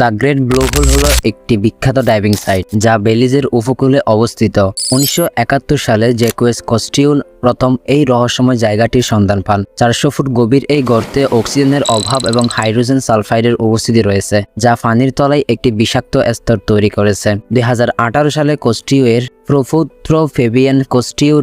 The great blue whole হলো একটি বিখ্যাত ডাইভিং সাইট যা বেলিজের উপকূলে অবস্থিত। উনিশশো একাত্তর সালে জেকুয়েস কস্টিউল প্রথম এই রহস্যময় জায়গাটির সন্ধান পান, চারশো ফুট গভীর এই গর্তে অক্সিজেনের অভাব এবং হাইড্রোজেন সালফাইডের উপস্থিতি রয়েছে, যা পানির তলায় একটি বিষাক্ত স্তর তৈরি করেছে। দুই হাজার আঠারো সালে কোস্টিউয়ের প্রপুত্র ফেবিয়ান কোস্টিও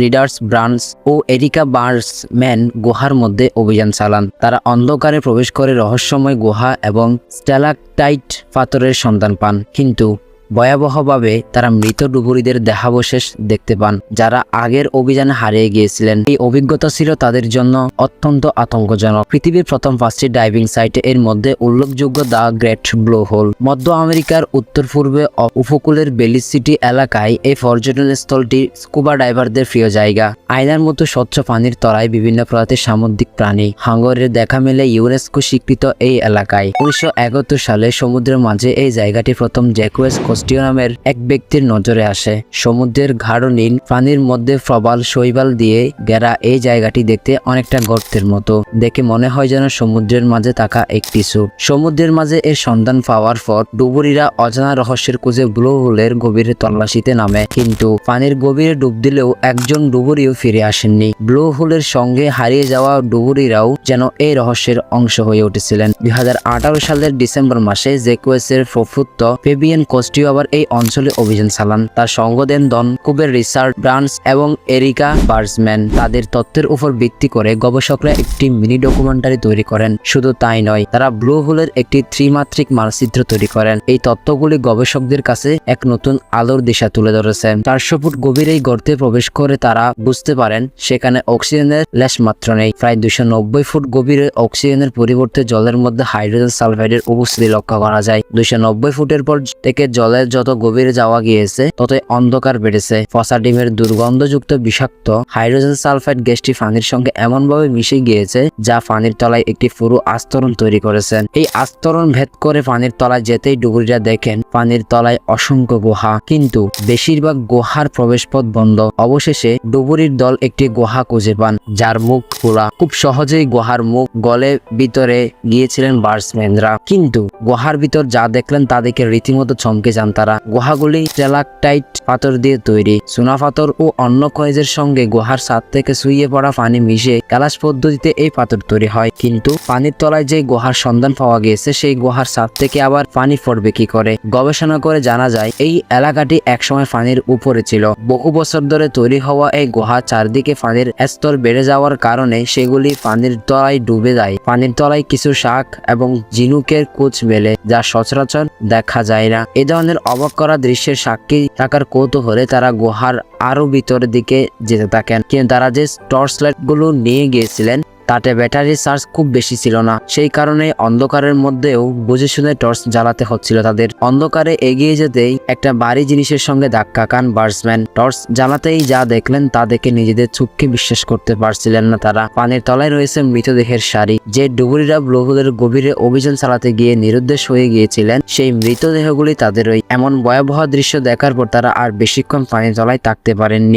রিডার্স ব্রান্স ও এরিকা বার্স ম্যান গুহার মধ্যে অভিযান চালান। তারা অন্ধকারে প্রবেশ করে রহস্যময় গুহা এবং স্ট্যালাকটাইট পাথরের সন্ধান পান। কিন্তু ভয়াবহভাবে তারা মৃত ডুবুরিদের দেহাবশেষ দেখতে পান, যারা আগের অভিযানে হারিয়ে গিয়েছিলেন। এই অভিজ্ঞতা ছিল তাদের জন্য অত্যন্ত আতঙ্কজনক। পৃথিবীর প্রথম পাঁচটি ডাইভিং সাইটে এর মধ্যে উল্লেখযোগ্য দ্য গ্রেট ব্লু হোল। মধ্য আমেরিকার উত্তর পূর্বে উপকূলের বেলিস সিটি এলাকায় এই পর্যটন স্থলটি স্কুবা ডাইভারদের প্রিয় জায়গা। আয়নার মতো স্বচ্ছ পানির তলায় বিভিন্ন প্রজাতির সামুদ্রিক প্রাণী। হাঙ্গরের দেখা মেলে ইউনেস্কো স্বীকৃত এই এলাকায়। উনিশশো একাত্তর সালে সমুদ্রের মাঝে এই জায়গাটি প্রথম জ্যাকুয়েস কোস্টিও নামের এক ব্যক্তির নজরে আসে। সমুদ্রের গাঢ় নীল পানির মধ্যে প্রবাল শৈবাল দিয়ে ঘেরা এই জায়গাটি দেখতে অনেকটা গর্তের মতো। দেখে মনে হয় যেন সমুদ্রের মাঝে থাকা একটি সুপ সমুদ্রের মাঝে এর সন্ধান পাওয়ার পর ডুবুরিরা অজানা রহস্যের খুঁজে ব্লু হোলের গভীরে তল্লাশিতে নামে। কিন্তু পানির গভীরে ডুব দিলেও একজন ডুবুরিও ফিরে আসেননি। ব্লু হোলের সঙ্গে হারিয়ে যাওয়া ডুবুরিরাও যেন এই রহস্যের অংশ হয়ে উঠেছিলেন। দুই হাজার আঠারো সালের ডিসেম্বর মাসে জেকুয়েসের প্রফুত্ত ফেবিয়ান কোস্টিও আবার এই অঞ্চলে অভিযান চালান। তার সঙ্গ দেন দন কুবের রিসার্চ ব্রান্স এবং এরিকা বার্সম্যান। তাদের তথ্যের উপর ভিত্তি করে গবেষকরা একটি মিনি ডকুমেন্টারি তৈরি করেন। শুধু তাই নয়, তারা ব্লু হোলের একটি ত্রিমাত্রিক মানচিত্র তৈরি করেন। এই তথ্যগুলি গবেষকদের কাছে এক নতুন আলোর দিশা তুলে ধরেছে। চারশো ফুট গভীর এই গর্তে প্রবেশ করে তারা বুঝতে পারেন, সেখানে অক্সিজেনের লেশ মাত্র নেই। প্রায় দুশো নব্বই ফুট গভীরে অক্সিজেনের পরিবর্তে জলের মধ্যে হাইড্রোজেন সালফাইডের উপস্থিতি লক্ষ্য করা যায়। দুশো ফুটের পর থেকে জলের যত গভীরে যাওয়া গিয়েছে, ততই অন্ধকার বেড়েছে। ফসা ডিমের দুর্গন্ধযুক্ত বিষাক্ত হাইড্রোজেন সালফাইড গ্যাসটি পানির সঙ্গে এমনভাবে মিশে গিয়েছে, যা পানির তলায় একটি পুরো আস্তরণ তৈরি করেছেন এই আস্তরণ ভেদ করে পানির তলায় যেতেই ডুবুরিরা দেখেন পানির তলায় অসংখ্য গুহা। কিন্তু বেশিরভাগ গুহার প্রবেশপথ বন্ধ। অবশেষে ডুবুরির দল একটি গুহা খুঁজে পান, যার মুখ খোলা। খুব সহজেই গুহার মুখ গলে ভিতরে গিয়েছিলেন বার্সম্যানরা। কিন্তু গুহার ভিতর যা দেখলেন, তা দেখে রীতিমতো চমকে যান তারা। গুহাগুলি স্টেলাকটাইট পাথর দিয়ে তৈরি। পাথর ও অন্য খনিজের সঙ্গে গুহার ছাদ থেকে শুয়ে পড়া পানি মিশে ক্যালাস পদ্ধতিতে এই পাথর তৈরি হয়। কিন্তু পানির তলায় যে গুহার সন্ধান পাওয়া গিয়েছে, সেই গুহার ছাদ থেকে আবার পানি পড়বে কি করে? গবেষণা করে জানা যায়, এই এলাকাটি একসময় পানির উপরে ছিল। বহু বছর ধরে তৈরি হওয়া এই গুহা চারদিকে পানির স্তর বেড়ে যাওয়ার কারণে সেগুলি পানির তলায় ডুবে যায়। পানির তলায় কিছু শাক এবং ঝিনুকের কুচ মেলে, যা সচরাচর দেখা যায় না। এ ধরনের অবাক করা দৃশ্যের সাক্ষী থাকার কৌতূহলে তারা গুহার আরও ভিতরের দিকে যেতে থাকেন। কিন্তু তারা যে টর্চ লাইটগুলো নিয়ে গিয়েছিলেন তাতে ব্যাটারি চার্জ খুব বেশি ছিল না। সেই কারণে অন্ধকারের মধ্যেও বুঝে শুনে টর্চ জ্বালাতে হচ্ছিল তাদের। অন্ধকারে এগিয়ে যেতেই একটা বাড়ি জিনিসের সঙ্গে ধাক্কা খান বার্সম্যান। টর্চ জ্বালাতেই যা দেখলেন তা দেখে নিজেদের চোখকে বিশ্বাস করতে পারছিলেন না তারা। পানির তলায় রয়েছে মৃতদেহের সারি যে ডুবুরিরা ব্লুহুলের গভীরে অভিযান চালাতে গিয়ে নিরুদ্দেশ হয়ে গিয়েছিলেন, সেই মৃতদেহগুলি তাদেরই। এমন ভয়াবহ দৃশ্য দেখার পর তারা আর বেশিক্ষণ পানির তলায় থাকতে পারেননি।